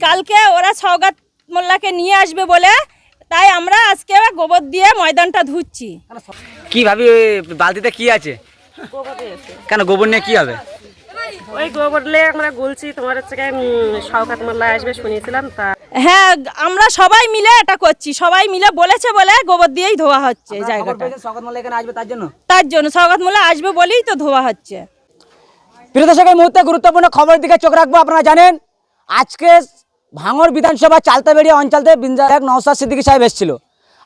কালকে ওরা সৌগাত মোল্লাকে নিয়ে আসবে বলে তাই আমরা আজকে গোবর দিয়ে ময়দানটা ধুচ্ছি। কি ভাবি বালতিতে কি আছে? কেন গোবর নিয়ে কি হবে? ওই গোবরলে আমরা গুলছি তোমার হচ্ছে গিয়ে, মোল্লা আসবে শুনেছিলাম তা হ্যাঁ আমরা সবাই মিলে এটা করছি সবাই মিলে বলেছে বলে গোবর দিয়েই ধোয়া হচ্ছে এই জায়গাটা। শকত মোল্লা এখানে আসবে তার জন্য? তার জন্য সৌগাত মোল্লা আসবে বলেই তো ধোয়া হচ্ছে। প্রিয় দর্শক এই মুহূর্তে গুরুত্বপূর্ণ খবরের দিকে চোখ রাখব আপনারা জানেন আজকে ভাঙর বিধানসভা চালতাবেড়িয়া অঞ্চলতে বিন্দার নওসাদ সিদ্দিকী সাহেব এসেছিল।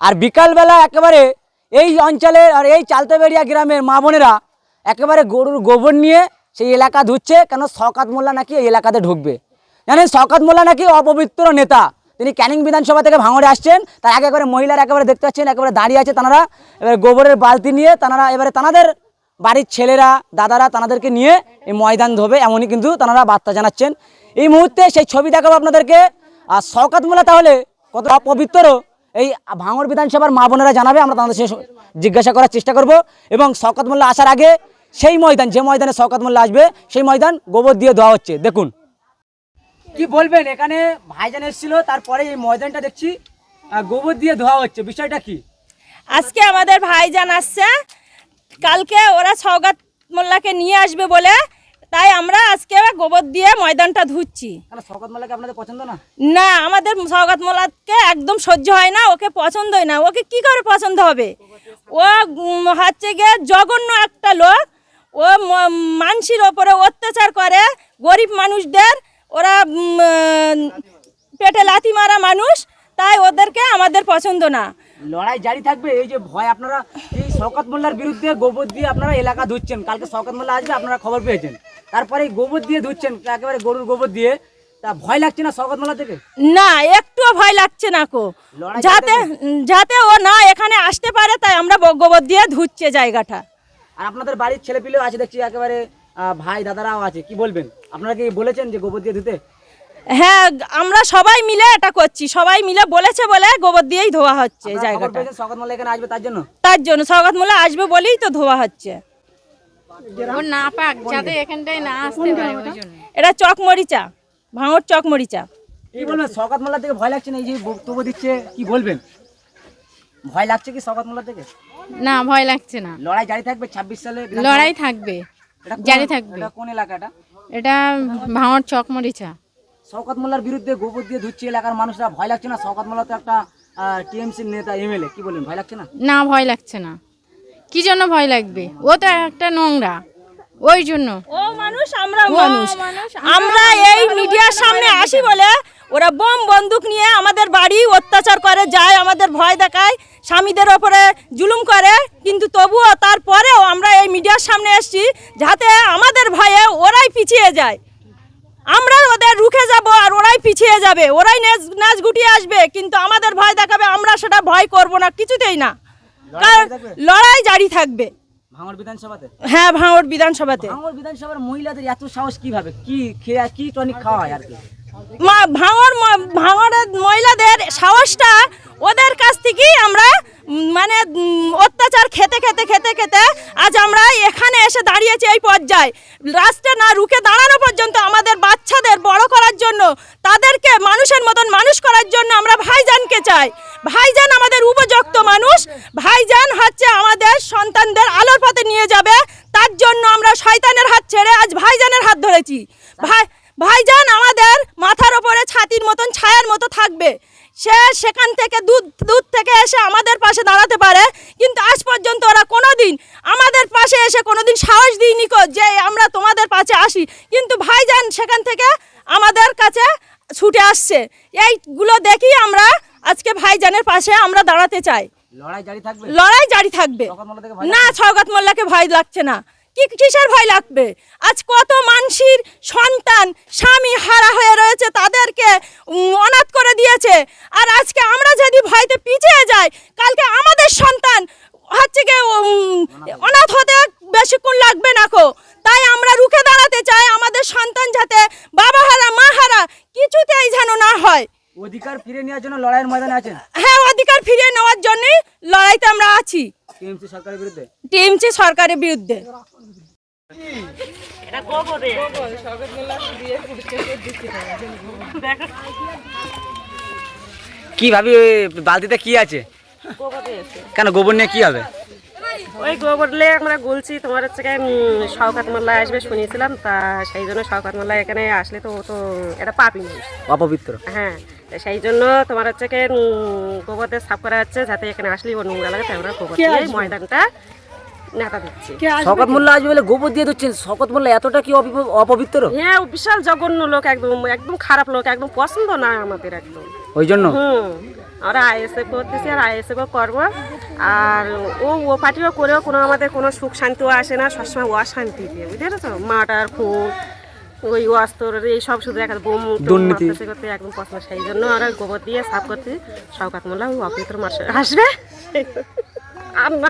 আর বিকালবেলা একেবারে এই অঞ্চলের আর এই চালতাবেড়িয়া গ্রামের মা বোনেরা একেবারে গরুর গোবর নিয়ে সেই এলাকা ধুচ্ছে, কেন শকাত মোল্লা নাকি এই এলাকাতে ঢুকবে? জানেন শকাত মোল্লা নাকি অপবিত্র নেতা। তিনি ক্যানিং বিধানসভা থেকে ভাঙড়ে আসছেন, তার আগে একেবারে মহিলারা একেবারে দেখতে পাচ্ছেন, একেবারে দাঁড়িয়ে আছে তারা। এবারে গোবরের বালতি নিয়ে তারা, এবারে তাদের বাড়ির ছেলেরা, দাদারা তাদেরকে নিয়ে এই ময়দান ধোবে, এমনই কিন্তু তারা বার্তা জানাচ্ছেন। এই মুহূর্তে সেই ছবি দেখাবো আপনাদেরকে। আর শওকাত মোল্লা তাহলে কত অপবিত্র, এই ভাঙর বিধানসভার মা বোনেরা জানাবে, আমরা তাদের সে জিজ্ঞাসা করার চেষ্টা করব। এবং শওকাত মোল্লা আসার আগে সেই ময়দান, যে ময়দানে শওকাত মোল্লা আসবে, সেই ময়দান গোবর দিয়ে দেওয়া হচ্ছে। দেখুন। কি বলবেন, এখানে ভাইজান এসেছিল, তারপরে এই ময়দানটা দেখছি গোবর দিয়ে ধোয়া হচ্ছে। বিষয়টা কি? আজকে আমাদের ভাইজান আসছে, কালকে ওরা সৌগাত মোল্লাকে নিয়ে আসবে বলে তাই আমরা আজকে গোবর দিয়ে ময়দানটা ধুচ্ছি। না? আমাদের সৌগাত মোল্লাকে একদম সহ্য হয় না ওকে পছন্দই না। ওকে কি করে পছন্দ হবে? ও হচ্ছে গিয়ে জঘন্য একটা লোক। ও ম- মানসির ওপরে অত্যাচার করে গরিব মানুষদের। ওরা পেটে লাথি মারা মানুষ তাই ওদেরকে আমাদের পছন্দ না। লড়াই জারি থাকবে এই যে ভয় আপনারা এই শওকত মোল্লার বিরুদ্ধে গোবর দিয়ে আপনারা এলাকা ধুচ্ছেন। কালকে শওকত মোল্লা আসবে আপনারা খবর পেয়েছেন। তারপরে গোবর দিয়ে ধুচ্ছেন একেবারে গরুর গোবর দিয়ে। তা ভয় লাগছে না শওকত মোল্লা থেকে? না একটুও ভয় লাগছে না কো। যাতে যাতে ও না এখানে আসতে পারে তাই আমরা গোবর দিয়ে ধুচ্ছে জায়গাটা। আর আপনাদের বাড়ির ছেলে পিলেও আছে দেখছি একেবারে ভাই দাদারাও আছে। কি বলবেন? আপনারা কি বলেছেন যে গোবর দিয়ে ধুতে? হ্যাঁ আমরা সবাই মিলে এটা করছি। সবাই মিলে বলেছে বলে গোবর দিয়েই ধোয়া হচ্ছে জায়গাটা। শওকত মোল্লা এখানে আসবে তার জন্য? তার জন্য সৌগাত মোল্লা আসবে বলেই তো ধোয়া হচ্ছে। না পাক যাতে এখানটায় না আসতে পারে ওই জন্য। এটা চকমরিচা ভাঙর চকমরিচা কি বলবেন মোল্লা থেকে ভয় লাগছে না? এই যে বক্তব্য দিচ্ছে কি বলবেন? ভয় লাগছে কি মোল্লা থেকে? না ভয় লাগছে না। লড়াই জারি থাকবে ছাব্বিশ সালে লড়াই থাকবে জারি থাকবে। এটা কোন এলাকাটা? এটা ভাঙর চকমরিচা শওকত মোল্লার বিরুদ্ধে গোবর দিয়ে ধুচ্ছে এলাকার মানুষরা ভয় লাগছে না? শওকত মোল্লা তো একটা টিএমসির নেতা এমএলএ কি বলেন ভয় লাগছে না? না ভয় লাগছে না। কি জন্য ভয় লাগবে? ও তো একটা নোংরা। ওই জন্য। ও মানুষ আমরা মানুষ। আমরা এই মিডিয়ার সামনে আসি বলে ওরা বোম বন্দুক নিয়ে আমাদের বাড়ি অত্যাচার করে যায় আমাদের ভয় দেখায় স্বামীদের ওপরে জুলুম করে। কিন্তু তবুও তারপরেও আমরা এই মিডিয়ার সামনে এসেছি যাতে আমাদের ভয়ে ওরাই পিছিয়ে যায়। আমরা ওদের রুখে যাব আর ওরাই পিছিয়ে যাবে। ওরাই নাচ নাচ গুটিয়ে আসবে কিন্তু আমাদের ভয় দেখাবে আমরা সেটা ভয় করব না কিছুতেই না। লড়াই জারি থাকবে। ভাঙড় বিধানসভাতে? হ্যাঁ ভাঙড় বিধানসভাতে। ভাঙড় বিধানসভার মহিলাদের এত সাহস কীভাবে? কি খেয়ে কি টনিক খাওয়া হয় আর কি? ম- ভাঙরের মহিলাদের সাহসটা ওদের কাছ থেকেই আমরা মানে অত্যাচার খেতে খেতে খেতে খেতে আজ আমরা এখানে এসে দাঁড়িয়েছি এই পর্যায়ে। রাস্তা না রুখে দাঁড়ানো পর্যন্ত আমাদের বাচ্চাদের বড় করার জন্য, তাদেরকে মানুষের মতন মানুষ করার জন্য আমরা ভাইজানকে চাই। ভাইজান আমাদের উপযুক্ত মানুষ। ভাইজান হচ্ছে আমাদের সন্তানদের আলোর পথে নিয়ে যাবে। তার জন্য আমরা শয়তানের হাত ছেড়ে আজ ভাইজানের হাত ধরেছি। ভাই, ভাইজান আমাদের মাথার ওপরে ছাতির মতন ছায়ার মতো থাকবে। সে সেখান থেকে দূর দূর থেকে এসে আমাদের পাশে দাঁড়াতে পারে। কিন্তু আজ পর্যন্ত ওরা কোনো দিন আমাদের পাশে এসে কোনো দিন সাহস দিইনি যে আমরা তোমাদের পাশে আসি। কিন্তু ভাইজান সেখান থেকে আমাদের কাছে ছুটে আসছে। এইগুলো দেখি আমরা আজকে ভাইজানের পাশে আমরা দাঁড়াতে চাই। লড়াই জারি থাকবে? না সৌগত মোল্লাকে ভয় লাগছে না। কি কিসের ভয় লাগবে? আজ কত মানসির সন্তান স্বামী হারা হয়ে রয়েছে তাদেরকে অনাথ করে দিয়েছে। আর আজকে আমরা যদি ভয়তে পিছিয়ে যাই কালকে আমাদের সন্তান হচ্ছে গিয়ে অনাথ হতে বেশিক্ষণ লাগবে না কো। তাই আমরা রুখে দাঁড়াতে চাই আমাদের সন্তান যাতে বাবা হারা মা হারা কিছুতেই যেন না হয়। অধিকার ফিরে নেওয়ার জন্য লড়াইয়ের ময়দানে আছেন? হ্যাঁ অধিকার ফিরিয়ে নেওয়ার জন্যই লড়াইতে আমরা আছি। টিএমসি সরকারের বিরুদ্ধে? টিএমসি সরকারের বিরুদ্ধে। এটা গোবরে। কি ভাবি ওই বালতিতে কি আছে? কেন গোবর নিয়ে কি হবে? ওই গোবর গোবরলে আমরা গুলছি তোমার হচ্ছে শওকাত মোল্লা আসবে শুনিয়েছিলাম তা সেই জন্য শওকাত মোল্লা এখানে আসলে তো ও তো এটা পাপি মানুষ। অপবিত্র। হ্যাঁ তা সেই জন্য তোমার হচ্ছে গোবর দিয়ে সাফ করা হচ্ছে যাতে এখানে আসলে ও নোংরা লাগে তাই আমরা গোবর দিয়ে ময়দানটা নেতা দিচ্ছি। শকত মোল্লা আসবে বলে গোবর দিয়ে দিচ্ছেন শকত মোল্লা এতটা কি অপি- অপবিত্র? হ্যাঁ বিশাল জঘন্য লোক একদম একদম খারাপ লোক একদম পছন্দ না আমাদের একদম। ওই জন্য? হুম আমরা আইএসএফ করতেছি আর আইএসএফও করব। আর ও ও পার্টিও করেও কোনো আমাদের কোনো সুখ শান্তিও আসে না সবসময় অশান্তিতে বুঝতে পেরেছ মার্টার খুন ওই অস্ত্র এই সব শুধু একটা বোম দুর্নীতি। করতে একদম পছন্দ। সেই জন্য আমরা গোবর দিয়ে সাফ করতে শওকাত মোল্লা ওই অপবিত্র মাসে আসবে। না